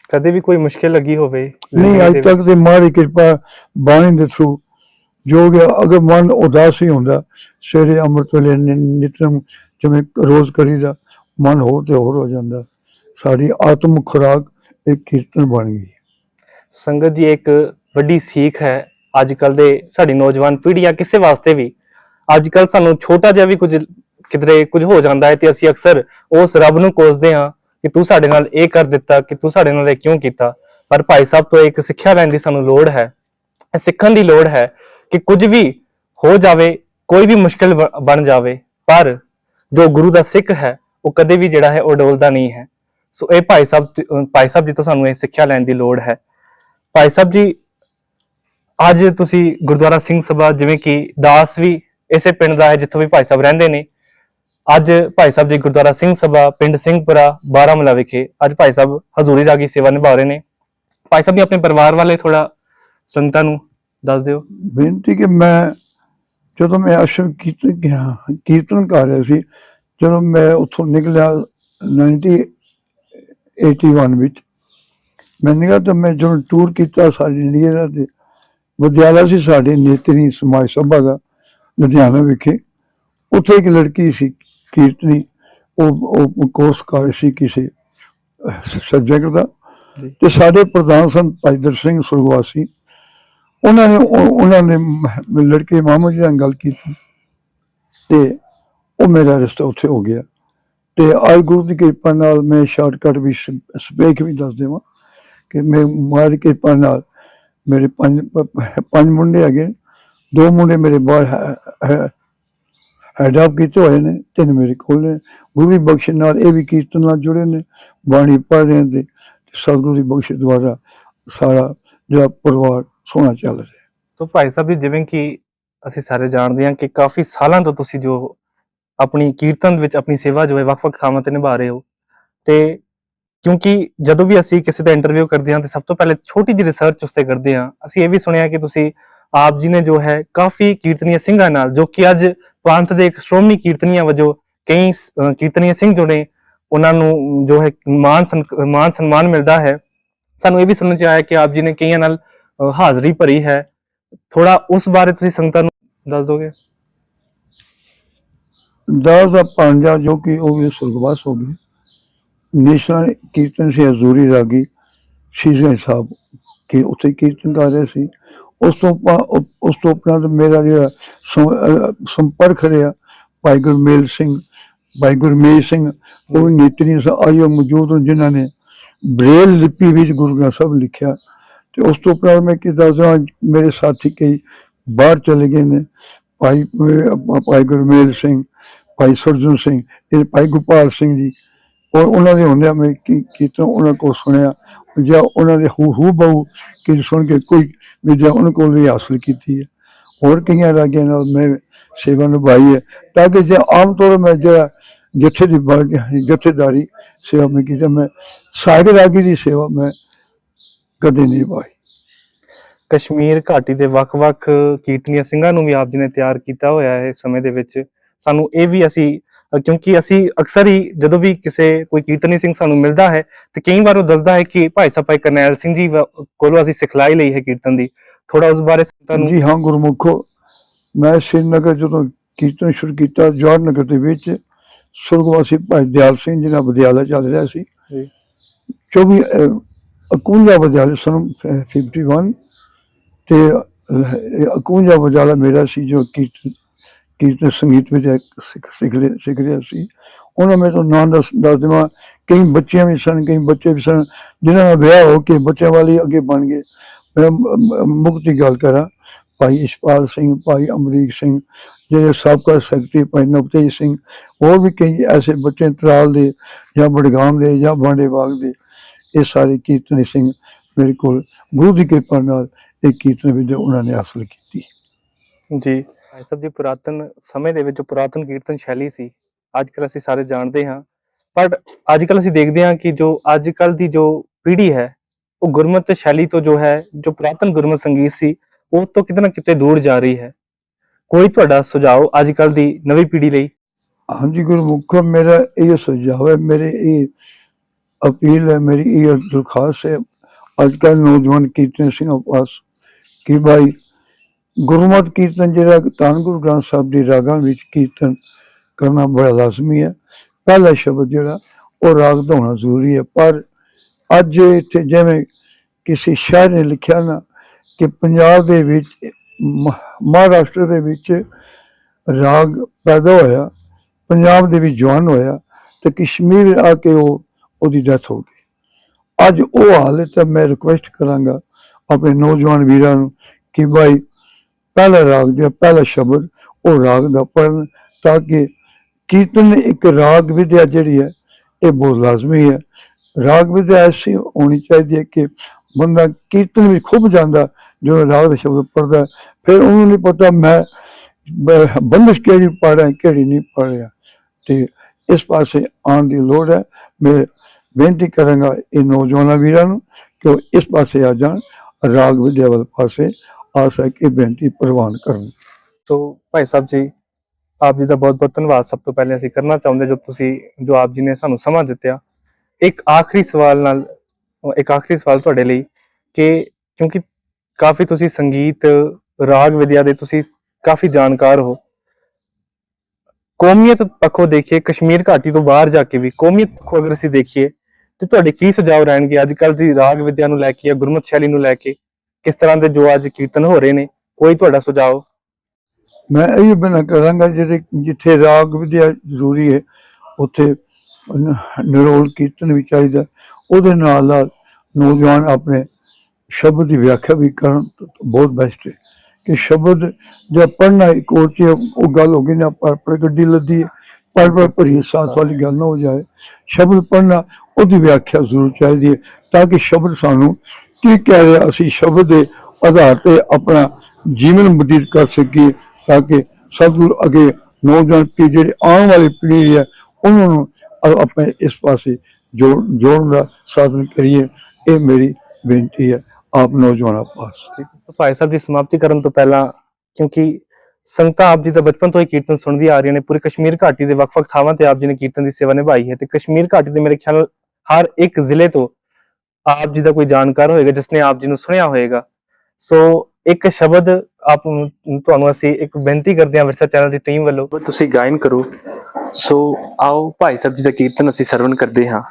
Speaker 1: ਕਦੇ ਵੀ ਕੋਈ ਮੁਸ਼ਕਿਲ ਲੱਗੀ ਹੋਵੇ?
Speaker 3: ਨਹੀਂ ਅੱਜ ਤੱਕ ਤੇ ਮਾਰੀ ਕਿਰਪਾ ਬਾਣੀ ਦੇ ਥਰੂ ਜੋ ਕਿ ਅਗਰ ਮਨ ਉਦਾਸ ਹੀ ਹੁੰਦਾ ਸਵੇਰੇ ਅੰਮ੍ਰਿਤ ਵੇਲੇ ਨਿ- ਨਿਤਨੇਮ ਜਿਵੇਂ ਰੋਜ਼ ਕਰੀਦਾ ਮਨ ਹੋਰ ਤੇ ਹੋਰ ਹੋ ਜਾਂਦਾ ਸਾਡੀ ਆਤਮ ਖੁਰਾਕ ਇੱਕ ਕੀਰਤਨ ਬਣ ਗਈ।
Speaker 1: ਸੰਗਤ ਜੀ ਇੱਕ ਵੱਡੀ ਸੀਖ ਹੈ ਅੱਜ ਕੱਲ ਦੇ ਸਾਡੀ ਨੌਜਵਾਨ ਪੀੜ੍ਹੀ ਆ, ਕਿਸੇ ਵਾਸਤੇ ਵੀ। ਅੱਜ ਕੱਲ ਸਾਨੂੰ ਛੋਟਾ ਜਿਹਾ ਵੀ ਕੁਝ ਕਿਧਰੇ ਕੁਝ ਹੋ ਜਾਂਦਾ ਹੈ ਤੇ ਅਸੀਂ ਅਕਸਰ ਉਸ ਰੱਬ ਨੂੰ ਕੋਸਦੇ ਹਾਂ ਕਿ ਤੂੰ ਸਾਡੇ ਨਾਲ ਇਹ ਕਰ ਦਿੱਤਾ, ਕਿ ਤੂੰ ਸਾਡੇ ਨਾਲ ਇਹ ਕਿਉਂ ਕੀਤਾ। ਪਰ ਭਾਈ ਸਾਹਿਬ ਤੋਂ ਇੱਕ ਸਿੱਖਿਆ ਲੈਣ ਦੀ ਸਾਨੂੰ ਲੋੜ ਹੈ। ਸਿੱਖਣ ਦੀ ਲੋੜ ਹੈ ਕਿ ਕੁਝ ਵੀ ਹੋ ਜਾਵੇ, ਕੋਈ ਵੀ ਮੁਸ਼ਕਲ ਬ- ਬਣ ਜਾਵੇ, ਪਰ ਜੋ ਗੁਰੂ ਦਾ ਸਿੱਖ ਹੈ, ਉਹ ਕਦੇ ਵੀ ਜਿਹੜਾ ਹੈ, ਉਹ ਡੋਲਦਾ ਨਹੀਂ ਹੈ। ਸੋ ਇਹ ਭਾਈ ਸਾਹਿਬ ਭਾਈ ਸਾਹਿਬ ਜੀ ਤੋਂ ਸਾਨੂੰ ਇਹ ਸਿੱਖਿਆ ਲੈਣ ਦੀ ਲੋੜ ਹੈ। ਭਾਈ ਸਾਹਿਬ ਜੀ ਅੱਜ ਤੁਸੀਂ ਗੁਰਦੁਆਰਾ ਸਿੰਘ ਸਭਾ ਜਿਵੇਂ ਕਿ ਦਾਸ ਵੀ ਇਸੇ ਪਿੰਡ ਦਾ ਹੈ, ਜਿੱਥੋਂ ਵੀ ਭਾਈ ਸਾਹਿਬ ਰਹਿੰਦੇ ਨੇ। ਅੱਜ ਭਾਈ ਸਾਹਿਬ ਜੀ ਗੁਰਦੁਆਰਾ ਸਿੰਘ ਸਭਾ ਪਿੰਡ ਸਿੰਘਪੁਰਾ ਬਾਰਾਮੂਲਾ ਵਿਖੇ ਅੱਜ ਭਾਈ ਸਾਹਿਬ ਹਜ਼ੂਰੀ ਰਾਗੀ ਸੇਵਾ ਨਿਭਾ ਰਹੇ ਨੇ। ਭਾਈ ਸਾਹਿਬ ਜੀ, ਆਪਣੇ ਪਰਿਵਾਰ ਵਾਲੇ ਥੋੜਾ ਸੰਗਤਾਂ ਨੂੰ ਦੱਸ ਦਿਓ।
Speaker 3: ਬੇਨਤੀ ਕਿ ਮੈਂ ਜਦੋਂ ਮੈਂ ਅਸ਼ਰ ਕੀਰਤਨ ਗਿਆ, ਕੀਰਤਨ ਕਰ ਰਿਹਾ ਸੀ, ਜਦੋਂ ਮੈਂ ਉੱਥੋਂ ਨਿਕਲਿਆ 1981 ਵਿੱਚ, ਮੈਂ ਨਿਕਲਿਆ ਤਾਂ ਮੈਂ ਜਦੋਂ ਟੂਰ ਕੀਤਾ ਸਾਡੀ ਲੀਲਾ ਦੇ ਵਿਦਿਆਲਾ ਸੀ ਸਾਡੇ ਨੇਤਰੀ ਸਮਾਜ ਸਭਾ ਦਾ ਲੁਧਿਆਣਾ ਵਿਖੇ। ਉੱਥੇ ਇੱਕ ਲੜਕੀ ਸੀ ਕੀਰਤਨੀ। ਉਹ ਉਹ ਕੋਰਸ ਕਰ ਸੀ ਕਿਸੇ ਸਬਜੈਕਟ ਦਾ। ਤੇ ਸਾਡੇ ਪ੍ਰਧਾਨ ਸੰਤ ਭਾਈ ਦਰ ਸਿੰਘ ਸੁਰਗਵਾਸੀ। ਉਹਨਾਂ ਨੇ ਉਹ- ਉਹਨਾਂ ਨੇ ਲੜਕੇ ਮਾਮਾ ਜੀ ਨਾਲ ਗੱਲ ਕੀਤੀ। ਤੇ ਉਹ ਮੇਰਾ ਰਿਸ਼ਤਾ ਉੱਥੇ ਹੋ ਗਿਆ। ਤੇ ਅੱਜ ਗੁਰੂ ਦੀ ਕਿਰਪਾ ਨਾਲ ਮੈਂ ਸ਼ਾਰਟਕਟ ਵੀ ਸ- ਸਪੇਕ ਵੀ ਦੱਸ ਦੇਵਾਂ ਕਿ ਮੈਂ ਮਾਂ ਦੀ ਕਿਰਪਾ ਨਾਲ ਮੇਰੇ ਪੰਜ ਪੰਜ ਮੁੰਡੇ ਹੈਗੇ ਦੋ ਮੁੰਡੇ ਮੇਰੇ ਬਾਹਰ ਹੈਡ ਕੀਤੇ ਹੋਏ ਨੇ, ਤਿੰਨ ਮੇਰੇ ਕੋਲ ਨੇ। ਗੁਰੂ ਬਖਸ਼ ਨਾਲ ਇਹ ਵੀ ਕੀਰਤਨ ਨਾਲ ਜੁੜੇ ਨੇ, ਬਾਣੀ ਪੜ੍ਹ ਰਹੇ ਨੇ ਸਤਿਗੁਰੂ ਦੀ ਬਖਸ਼ ਦੁਆਰਾ ਸਾਰਾ ਜਿਹੜਾ ਪਰਿਵਾਰ ਸੋਹਣਾ ਚੱਲ ਰਿਹਾ।
Speaker 1: ਸੋ ਭਾਈ ਸਾਹਿਬ ਜੀ, ਜਿਵੇਂ ਕਿ ਅਸੀਂ ਸਾਰੇ ਜਾਣਦੇ ਹਾਂ ਕਿ ਕਾਫੀ ਸਾਲਾਂ ਤੋਂ ਤੁਸੀਂ ਜੋ ਆਪਣੀ ਕੀਰਤਨ ਵਿੱਚ ਆਪਣੀ ਸੇਵਾ ਜੋ ਹੈ, ਵੱਖ-ਵੱਖ ਥਾਵਾਂ ਤੇ ਨਿਭਾ ਰਹੇ ਹੋ। ਤੇ ਕਿਉਂਕਿ ਜਦੋਂ ਵੀ ਅਸੀਂ ਕਿਸੇ ਦਾ ਇੰਟਰਵਿਊ ਕਰਦੇ ਹਾਂ ਤੇ ਸਭ ਤੋਂ ਪਹਿਲੇ ਛੋਟੀ ਜਿਹੀ ਰਿਸਰਚ ਉਸ ਤੇ ਕਰਦੇ ਹਾਂ, ਅਸੀਂ ਇਹ ਵੀ ਸੁਣਿਆ ਕਿ ਤੁਸੀਂ ਆਪ ਜੀ ਨੇ ਜੋ ਹੈ ਕਾਫੀ ਕੀਰਤਨੀय ਸਿੰਘਾਂ ਨਾਲ, ਜੋ ਕਿ ਅੱਜ ਪੰਥ ਦੇ ਇੱਕ ਸ਼੍ਰੋਮਣੀ ਕੀਰਤਨੀਆਂ ਵਜੋਂ ਕਈ ਸ- ਸਿੰਘ ਜੋ ਉਹਨਾਂ ਨੂੰ ਜੋ ਹੈ ਮਾਨ ਮਾਨ ਸਨਮਾਨ ਮਿਲਦਾ ਹੈ। ਸਾਨੂੰ ਇਹ ਵੀ ਸੁਣਨ ਚ ਆਇਆ ਕਿ ਆਪ ਜੀ ਨੇ ਕਈਆਂ ਨਾਲ ਹਾਜ਼ਰੀ ਭਰੀ ਹੈ। ਥੋੜਾ ਉਸ ਬਾਰੇ ਤੁਸੀਂ ਸੰਗਤਾਂ ਨੂੰ ਦੱਸ ਦੋਗੇ?
Speaker 3: ਦਸ ਦਾ ਪੰਜਾ ਜੋ ਕਿ ਉਹ ਵੀ ਸੁਰਗਵਾਸ ਹੋ ਗਏ। ਨੇਸ਼ਨਲ ਕੀਰਤਨ ਸੇ, ਹਜ਼ੂਰੀ ਰਾਗੀ ਸ਼ੀਜ਼ੇ ਸਾਹਿਬ ਕਿ ਉੱਥੇ ਕੀਰਤਨ ਕਰ ਰਹੇ ਸੀ। ਉਸ ਤੋਂ ਉਸ ਤੋਂ ਉਪਰੰਤ ਮੇਰਾ ਜਿਹੜਾ ਸੰਪਰਕ ਰਿਹਾ, ਭਾਈ ਗੁਰਮੇਲ ਸਿੰਘ, ਭਾਈ ਗੁਰਮੇਲ ਸਿੰਘ, ਉਹ ਵੀ ਨੀਤਰੀ ਆਇਓ ਮੌਜੂਦ ਹਨ ਜਿਨ੍ਹਾਂ ਨੇ ਬ੍ਰੇਲ ਲਿਪੀ ਵਿੱਚ ਗੁਰੂ ਗ੍ਰੰਥ ਸਾਹਿਬ ਲਿਖਿਆ। ਤੇ ਉਸ ਤੋਂ ਉਪਰੰਤ ਮੈਂ ਕੀ ਦੱਸਦਾ ਮੇਰੇ ਸਾਥੀ ਕਈ ਬਾਹਰ ਚਲੇ ਗਏ ਨੇ, ਭਾਈ ਭਾਈ ਗੁਰਮੇਲ ਸਿੰਘ, ਭਾਈ ਸਰਜਨ ਸਿੰਘ, ਇਹ ਭਾਈ ਗੋਪਾਲ ਸਿੰਘ ਜੀ ਔਰ ਉਹਨਾਂ ਦੇ ਹੁੰਦਿਆਂ ਮੈਂ ਕੀ ਕੀਰਤਨ ਉਹਨਾਂ ਕੋਲ ਸੁਣਿਆ, ਜਾਂ ਉਹਨਾਂ ਦੇ ਹੂ ਹੂ ਬਹੁ ਕਿ ਸੁਣ ਕੇ ਕੋਈ ਵਿਦਿਆ ਉਹਨਾਂ ਕੋਲ ਵੀ ਹਾਸਲ ਕੀਤੀ ਹੈ। ਹੋਰ ਕਈਆਂ ਰਾਗੀਆਂ ਨਾਲ ਮੈਂ ਸੇਵਾ ਨਿਭਾਈ ਹੈ, ਤਾਂ ਕਿ ਜੇ ਆਮ ਤੌਰ ਮੈਂ ਜਿਹੜਾ ਜਥੇ ਦੀ ਜਥੇਦਾਰੀ ਸੇਵਾ ਮੈਂ ਕੀਤੀ, ਮੈਂ ਸਾਗ ਰਾਗੀ ਦੀ ਸੇਵਾ ਮੈਂ ਕਦੇ ਨਹੀਂ ਨਿਭਾਈ।
Speaker 1: ਕਸ਼ਮੀਰ ਘਾਟੀ ਦੇ ਵੱਖ-ਵੱਖ ਕੀਰਤਨੀਆਂ ਸਿੰਘਾਂ ਨੂੰ ਵੀ ਆਪ ਜੀ ਨੇ ਤਿਆਰ ਕੀਤਾ ਹੋਇਆ ਹੈ ਸਮੇਂ ਦੇ ਵਿੱਚ। ਸਾਨੂੰ ਇਹ ਵੀ ਅਸੀਂ ਕਿਉਂਕਿ ਅਸੀਂ ਅਕਸਰ ਹੀ ਜਦੋਂ ਵੀ ਕਿਸੇ ਕੋਈ ਕੀਰਤਨੀ ਸਿੰਘ ਸਾਨੂੰ ਮਿਲਦਾ ਹੈ ਤੇ ਕਈ ਵਾਰ ਉਹ ਦੱਸਦਾ ਹੈ ਕਿ ਭਾਈ ਸਾਹਿਬ ਭਾਈ ਕਰਨੈਲ ਸਿੰਘ ਜੀ ਕੋਲੋਂ ਅਸੀਂ ਸਿਖਲਾਈ ਲਈ ਹੈ ਕੀਰਤਨ ਦੀ ਥੋੜਾ ਉਸ ਬਾਰੇ ਸੰਗਤਾਂ ਨੂੰ
Speaker 3: ਜੀ ਹਾਂ ਗੁਰਮੁਖੋ ਮੈਂ ਸ੍ਰੀਨਗਰ ਜਦੋਂ ਕੀਰਤਨ ਸ਼ੁਰੂ ਕੀਤਾ ਜਵਾਹਰ ਨਗਰ ਦੇ ਵਿੱਚ ਸੁਰਗਵਾਸੀ ਭਾਈ ਦਿਆਲ ਸਿੰਘ ਜੀ ਦਾ ਵਿਦਿਆਲਾ ਚੱਲ ਰਿਹਾ ਸੀ
Speaker 1: ਜੀ।
Speaker 3: 24 ਅਹ, 51 ਵਿਦਿਆਲਾ ਸਨ 51 ਤੇ ਅਹ, 51 ਵਿਦਿਆਲਾ ਮੇਰਾ ਸੀ ਜੋ ਕੀਰਤਨ ਕੀਰਤਨ ਸੰਗੀਤ ਵਿੱਚ ਸਿੱਖ ਸਿੱਖ ਲਿਆ- ਸਿੱਖ ਰਿਹਾ ਸੀ। ਉਹਨਾਂ ਮੈਂ ਤੋਂ ਨਾਂ ਦੱਸ ਦੱਸ ਦੇਵਾਂ। ਕਈ ਬੱਚਿਆਂ ਵੀ ਸਨ, ਕਈ ਬੱਚੇ ਵੀ ਸਨ, ਜਿਨ੍ਹਾਂ ਦਾ ਵਿਆਹ ਹੋ ਕੇ ਬੱਚਿਆਂ ਵਾਲੀ ਅੱਗੇ ਬਣ ਗਏ। ਮੈਂ ਮੁਕਤੀ ਗੱਲ ਕਰਾਂ, ਭਾਈ ਇਸ਼ਪਾਲ ਸਿੰਘ, ਭਾਈ ਅਮਰੀਕ ਸਿੰਘ, ਜਿਹੜੇ ਸਾਬਕਾ ਸੈਕਟਰੀ ਭਾਈ ਨਵਤੇਜ ਸਿੰਘ, ਹੋਰ ਵੀ ਕਈ ਐਸੇ ਬੱਚੇ ਤਰਾਲ ਦੇ ਜਾਂ ਬੜਗਾਮ ਦੇ ਜਾਂ ਬਾਂਡੇ ਬਾਗ ਦੇ, ਇਹ ਸਾਰੇ ਕੀਰਤਨੀ ਸਿੰਘ ਮੇਰੇ ਕੋਲ ਗੁਰੂ ਦੀ ਕਿਰਪਾ ਨਾਲ ਇਹ ਕੀਰਤਨ ਵਿਦਿਆ ਉਹਨਾਂ ਨੇ ਹਾਸਲ ਕੀਤੀ।
Speaker 1: ਜੀ। ਭਾਈ ਸਾਹਿਬ ਦੀ ਪੁਰਾਤਨ ਸਮੇਂ ਦੇ ਵਿੱਚ ਜੋ ਪੁਰਾਤਨ ਕੀਰਤਨ ਸ਼ੈਲੀ ਸੀ ਅੱਜ ਕੱਲ ਅਸੀਂ ਸਾਰੇ ਜਾਣਦੇ ਹਾਂ। ਪਰ ਅੱਜ ਕੱਲ ਅਸੀਂ ਦੇਖਦੇ ਹਾਂ ਕਿ ਜੋ ਅੱਜ ਕੱਲ ਦੀ ਜੋ ਪੀੜ੍ਹੀ ਹੈ, ਉਹ ਗੁਰਮਤਿ ਸ਼ੈਲੀ ਤੋਂ ਜੋ ਹੈ, ਜੋ ਪੁਰਾਤਨ ਗੁਰਮਤਿ ਸੰਗੀਤ ਸੀ, ਉਹ ਤੋਂ ਕਿਤੇ ਨਾ ਕਿਤੇ ਦੂਰ ਜਾ ਰਹੀ ਹੈ। ਕੋਈ ਤੁਹਾਡਾ ਸੁਝਾਅ ਅੱਜ ਕੱਲ ਦੀ ਨਵੀਂ ਪੀੜ੍ਹੀ ਲਈ?
Speaker 3: ਹਾਂਜੀ, ਗੁਰਮੁਖ, ਮੇਰਾ ਇਹ ਸੁਝਾਅ ਹੈ, ਮੇਰੇ ਇਹ ਅਪੀਲ ਹੈ, ਮੇਰੀ ਇਹ ਦਰਖਾਸਤ ਹੈ ਅੱਜ ਕੱਲ੍ਹ ਨੌਜਵਾਨ ਕੀਰਤਨ ਸਿੰਘਾਂ ਪਾਸ ਕਿ ਭਾਈ ਗੁਰਮਤਿ ਕੀਰਤਨ ਜਿਹੜਾ ਧੰਨ ਗੁਰੂ ਗ੍ਰੰਥ ਸਾਹਿਬ ਦੀ ਰਾਗਾਂ ਵਿੱਚ ਕੀਰਤਨ ਕਰਨਾ ਬੜਾ ਲਾਜ਼ਮੀ ਹੈ। ਪਹਿਲਾ ਸ਼ਬਦ ਜਿਹੜਾ, ਉਹ ਰਾਗ ਦਾ ਹੋਣਾ ਜ਼ਰੂਰੀ ਹੈ। ਪਰ ਅੱਜ ਇੱਥੇ ਜਿਵੇਂ ਕਿਸੇ ਸ਼ਾਇਰ ਨੇ ਲਿਖਿਆ ਨਾ ਕਿ ਪੰਜਾਬ ਦੇ ਵਿੱਚ ਮ- ਮਹਾਰਾਸ਼ਟਰ ਦੇ ਵਿੱਚ ਰਾਗ ਪੈਦਾ ਹੋਇਆ, ਪੰਜਾਬ ਦੇ ਵਿੱਚ ਜਵਾਨ ਹੋਇਆ ਤੇ ਕਸ਼ਮੀਰ ਆ ਕੇ ਉਹ, ਉਹਦੀ ਡੈਥ ਹੋ ਗਈ। ਅੱਜ ਉਹ ਹਾਲਤ ਹੈ ਮੈਂ ਰਿਕੁਐਸਟ ਕਰਾਂਗਾ ਆਪਣੇ ਨੌਜਵਾਨ ਵੀਰਾਂ ਨੂੰ ਕਿ ਭਾਈ ਪਹਿਲਾ ਰਾਗ ਜਿਹੜਾ ਪਹਿਲਾ ਸ਼ਬਦ ਉਹ ਰਾਗ ਦਾ ਪੜਨ ਤਾਂ ਕਿ ਕੀਰਤਨ ਇੱਕ ਰਾਗ ਵਿਦਿਆ ਜਿਹੜੀ ਹੈ, ਇਹ ਬਹੁਤ ਲਾਜ਼ਮੀ ਹੈ। ਰਾਗ ਵਿਦਿਆ ਐਸੀ ਹੋਣੀ ਚਾਹੀਦੀ ਹੈ ਕਿ ਬੰਦਾ ਕੀਰਤਨ ਵਿੱਚ ਖੁੱਭ ਜਾਂਦਾ, ਜਦੋਂ ਰਾਗ ਦਾ ਸ਼ਬਦ ਪੜਦਾ ਫਿਰ ਉਹਨੂੰ ਨਹੀਂ ਪਤਾ ਮੈਂ ਬ- ਬੰਦਿਸ਼ ਕਿਹੜੀ ਪੜ੍ਹ ਰਿਹਾ, ਕਿਹੜੀ ਨਹੀਂ ਪੜ੍ਹ ਰਿਹਾ। ਤੇ ਇਸ ਪਾਸੇ ਆਉਣ ਦੀ ਲੋੜ ਹੈ। ਮੈਂ ਬੇਨਤੀ ਕਰਾਂਗਾ ਇਹ ਨੌਜਵਾਨਾਂ ਵੀਰਾਂ ਨੂੰ ਕਿ ਉਹ ਇਸ ਪਾਸੇ ਆ ਜਾਣ, ਰਾਗ ਵਿਦਿਆ ਵੱਲ ਪਾਸੇ ਆ ਸਕੇ ਬੇਨਤੀ ਪ੍ਰਵਾਨ ਕਰਨ।
Speaker 1: ਸੋ ਭਾਈ ਸਾਹਿਬ ਜੀ, ਆਪ ਜੀ ਦਾ ਬਹੁਤ ਬਹੁਤ ਧੰਨਵਾਦ। ਸਭ ਤੋਂ ਪਹਿਲੇ ਅਸੀਂ ਕਰਨਾ ਚਾਹੁੰਦੇ ਜੋ ਤੁਸੀਂ, ਜੋ ਆਪ ਜੀ ਨੇ ਸਾਨੂੰ ਸਮਾਂ ਦਿੱਤਾ, ਇੱਕ ਆਖਰੀ ਸਵਾਲ ਨਾਲ, ਇੱਕ ਆਖਰੀ ਸਵਾਲ ਤੁਹਾਡੇ ਲਈ ਕਿ ਕਿਉਂਕਿ ਕਾਫੀ ਤੁਸੀਂ ਸੰਗੀਤ, ਰਾਗ ਵਿਦਿਆ ਦੇ ਤੁਸੀਂ ਕਾਫੀ ਜਾਣਕਾਰ ਹੋ। ਕੌਮੀਅਤ ਪੱਖੋਂ ਦੇਖੀਏ, ਕਸ਼ਮੀਰ ਘਾਟੀ ਤੋਂ ਬਾਹਰ ਜਾ ਕੇ ਵੀ ਕੌਮੀਅਤ ਪੱਖੋਂ ਅਗਰ ਅਸੀਂ ਦੇਖੀਏ, ਤੇ ਤੁਹਾਡੇ ਕੀ ਸੁਝਾਅ ਰਹਿਣਗੇ? ਅੱਜ ਕੱਲ੍ਹ ਦੀ ਰਾਗ ਵਿਦਿਆ ਨੂੰ ਲੈ ਕੇ ਜਾਂ ਗੁਰਮਤਿ ਸ਼ੈਲੀ ਨੂੰ ਲੈ ਕੇ ਕਿਸ ਤਰ੍ਹਾਂ ਦੇ ਜੋ ਅੱਜ ਕੀਰਤਨ ਹੋ ਰਹੇ ਨੇ, ਕੋਈ ਤੁਹਾਡਾ ਸੁਝਾਅ?
Speaker 3: ਮੈਂ ਇਹ ਬਣਾ ਕਰਾਂਗਾ ਜਿਹੜੇ ਜਿੱਥੇ ਰਾਗ ਵਿਦਿਆ ਜ਼ਰੂਰੀ ਹੈ, ਉੱਥੇ ਨਿਰੋਲ ਕੀਰਤਨ ਵੀ ਚਾਹੀਦਾ। ਉਹਦੇ ਨਾਲ ਨਾਲ ਨੌਜਵਾਨ ਆਪਣੇ ਸ਼ਬਦ ਦੀ ਵਿਆਖਿਆ ਵੀ ਕਰਨ ਬਹੁਤ ਬੈਸਟ ਹੈ। ਕਿ ਸ਼ਬਦ ਜੇ ਪੜ੍ਹਨਾ ਇੱਕ ਹੋਰ ਚੀਜ਼ ਉਹ ਗੱਲ ਹੋ ਗਈ ਨਾ, ਪਰ ਪਰ ਗੱਡੀ ਲੱਦੀ ਪਰ ਪਰ ਭਰੀ ਸਾਥ ਵਾਲੀ ਗੱਲ ਨਾ ਹੋ ਜਾਏ। ਸ਼ਬਦ ਪੜ੍ਹਨਾ, ਉਹਦੀ ਵਿਆਖਿਆ ਜ਼ਰੂਰ ਚਾਹੀਦੀ ਹੈ, ਤਾਂ ਕਿ ਸ਼ਬਦ ਸਾਨੂੰ ਕੀ ਕਹਿ ਰਿਹਾ ਅਸੀਂ ਸ਼ਬਦ ਦੇ ਆਧਾਰ ਤੇ ਆਪਣਾ ਜੀਵਨ ਬਤੀਤ ਕਰ ਸਕੀਏ ਤਾਂ ਕਿ ਸਤਿਗੁਰ ਅੱਗੇ ਨੌਜਵਾਨ ਪੀੜ੍ਹੀ ਜਿਹੜੀ ਆਉਣ ਵਾਲੀ ਪੀੜ੍ਹੀ ਹੈ, ਉਹਨਾਂ ਨੂੰ ਆਪਣੇ ਇਸ ਪਾਸੇ ਜੋੜਨ ਦਾ ਸਾਧਨ ਕਰੀਏ। ਇਹ ਮੇਰੀ ਬੇਨਤੀ ਹੈ। ਆਪ ਨੌਜਵਾਨਾਂ ਪਾਸ।
Speaker 4: ਭਾਈ ਸਾਹਿਬ ਦੀ ਸਮਾਪਤੀ ਕਰਨ ਤੋਂ ਪਹਿਲਾਂ, ਕਿਉਂਕਿ ਸੰਗਤਾਂ ਆਪ ਜੀ ਦਾ ਬਚਪਨ ਤੋਂ ਹੀ ਕੀਰਤਨ ਸੁਣਦੀ ਆ ਰਹੀਆਂ ਨੇ, ਪੂਰੀ ਕਸ਼ਮੀਰ ਘਾਟੀ ਦੇ ਵੱਖ-ਵੱਖ ਥਾਵਾਂ ਤੇ ਆਪ ਜੀ ਨੇ ਕੀਰਤਨ ਦੀ ਸੇਵਾ ਨਿਭਾਈ ਹੈ ਤੇ ਕਸ਼ਮੀਰ ਘਾਟੀ ਦੇ ਮੇਰੇ ਖਿਆਲ ਨਾਲ ਹਰ ਇੱਕ ਜ਼ਿਲ੍ਹੇ ਤੋਂ ਆਪ ਜੀ ਦਾ ਕੋਈ ਜਾਣਕਾਰ ਹੋਏਗਾ ਜਿਸਨੇ ਆਪ ਜੀ ਨੂੰ ਸੁਣਿਆ ਹੋਏਗਾ। ਸੋ ਇੱਕ ਸ਼ਬਦ ਆਪ ਤੁਹਾਨੂੰ ਅਸੀਂ ਇੱਕ ਬੇਨਤੀ ਕਰਦੇ ਹਾਂ ਵਿਰਸਾ ਚੈਨਲ ਦੀ ਟੀਮ ਵੱਲੋਂ। ਤੁਸੀਂ ਗਾਇਨ ਕਰੋ। ਸੋ ਆਓ, ਭਾਈ ਸਾਹਿਬ ਜੀ ਦਾ ਕੀਰਤਨ ਅਸੀਂ ਸਰਵਣ ਕਰਦੇ ਹਾਂ।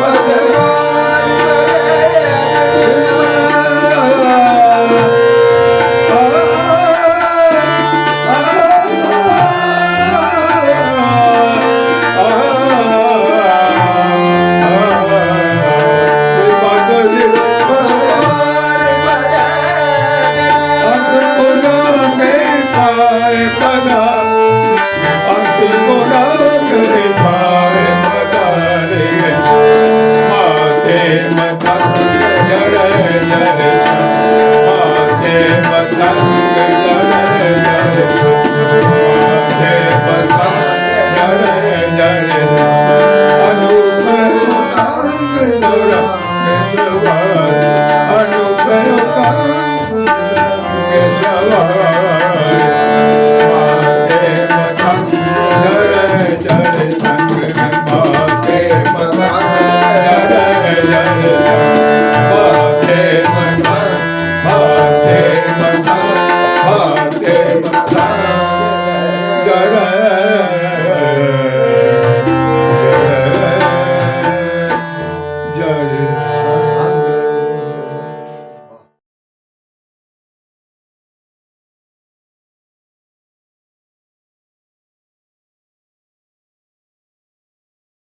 Speaker 5: பகலா Jai